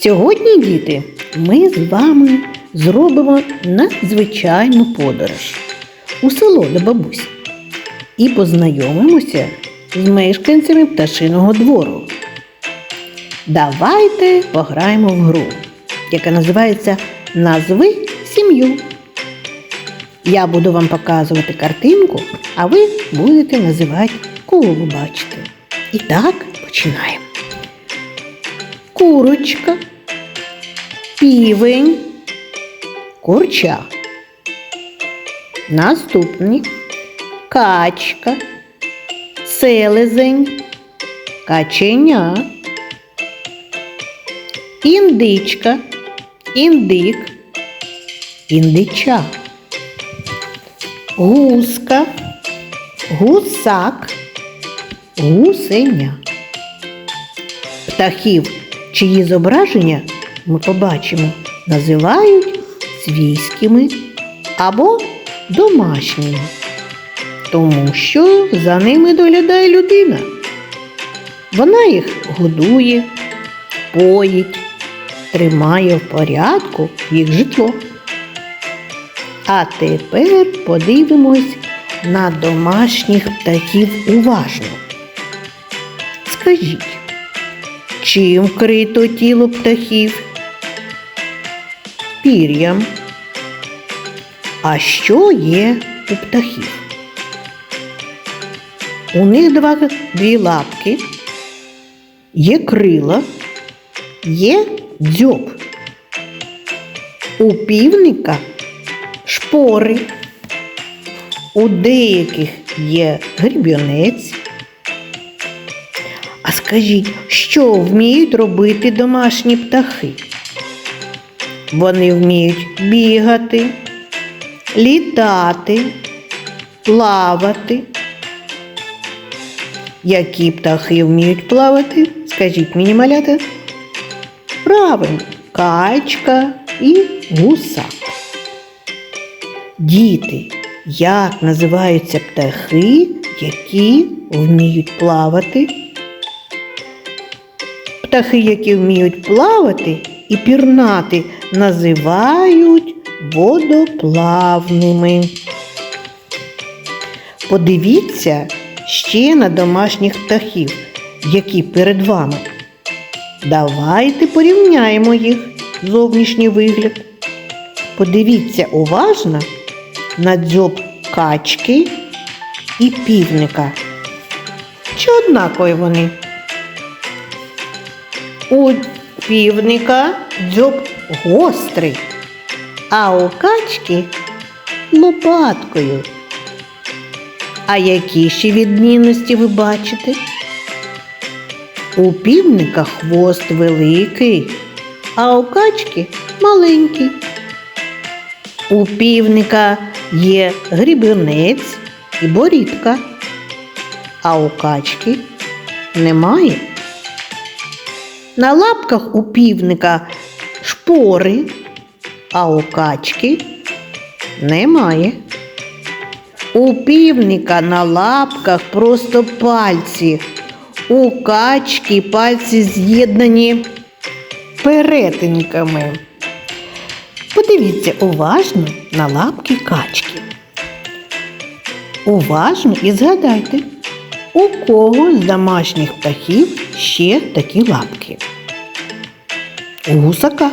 Сьогодні, діти, ми з вами зробимо надзвичайну подорож у село до бабусі і познайомимося з мешканцями пташиного двору. Давайте пограємо в гру, яка називається Назви сім'ю. Я буду вам показувати картинку, а ви будете називати, кого ви бачите. І так починаємо. Курочка, півень, курча. Наступні качка, селезень, каченя, індичка, індик, індича, гуска, гусак, гусеня. Птахів, чиї зображення ми побачимо, називають свійськими або домашніми, тому що за ними доглядає людина. Вона їх годує, поїть, тримає в порядку їх житло. А тепер подивимось на домашніх птахів уважно. Скажіть, чим вкрито тіло птахів? Пір'ям. А що є у птахів? У них два, дві лапки, є крила, є дзьоб. У півника шпори, у деяких є грібінець. А скажіть, що вміють робити домашні птахи? Вони вміють бігати, літати, плавати. Які птахи вміють плавати? Скажіть мені, малята. Правильно, качка і гусак. Діти, як називаються птахи, які вміють плавати? Птахи, які вміють плавати і пірнати, називають водоплавними. Подивіться ще на домашніх птахів, які перед вами. Давайте порівняємо їх зовнішній вигляд. Подивіться уважно на дзьоб качки і півника. Чи однакові вони? У півника дзьоб гострий, а у качки лопаткою. А які ще відмінності ви бачите? У півника хвост великий, а у качки маленький. У півника є грібінець і борідка, а у качки немає. На лапках у півника шпори, а у качки немає. У півника на лапках просто пальці. У качки пальці з'єднані перетинками. Подивіться уважно на лапки качки. Уважно і згадайте, у кого з домашніх птахів ще такі лапки. У гусака.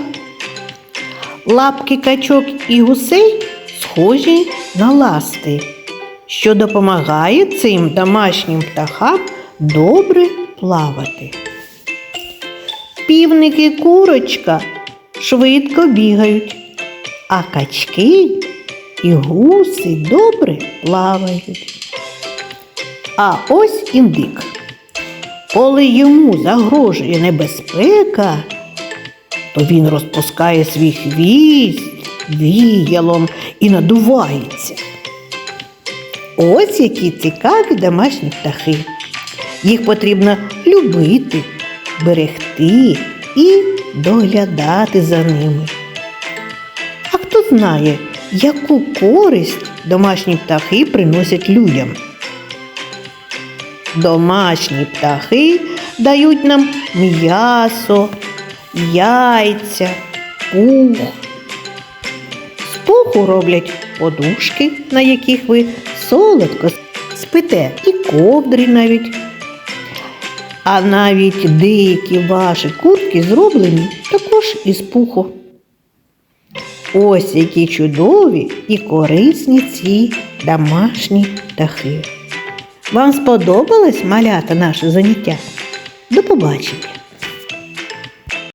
Лапки качок і гусей схожі на ласти, що допомагає цим домашнім птахам добре плавати. Півники курочка швидко бігають, а качки і гуси добре плавають. А ось індик. Коли йому загрожує небезпека, то він розпускає свій хвіст віялом і надувається. Ось які цікаві домашні птахи. Їх потрібно любити, берегти і доглядати за ними. А хто знає, яку користь домашні птахи приносять людям? Домашні птахи дають нам м'ясо, яйця, пух. З пуху роблять подушки, на яких ви солодко спите, і ковдри навіть. А навіть деякі ваші куртки зроблені також із пуху. Ось які чудові і корисні ці домашні птахи. Вам сподобалось малята наше заняття? До побачення!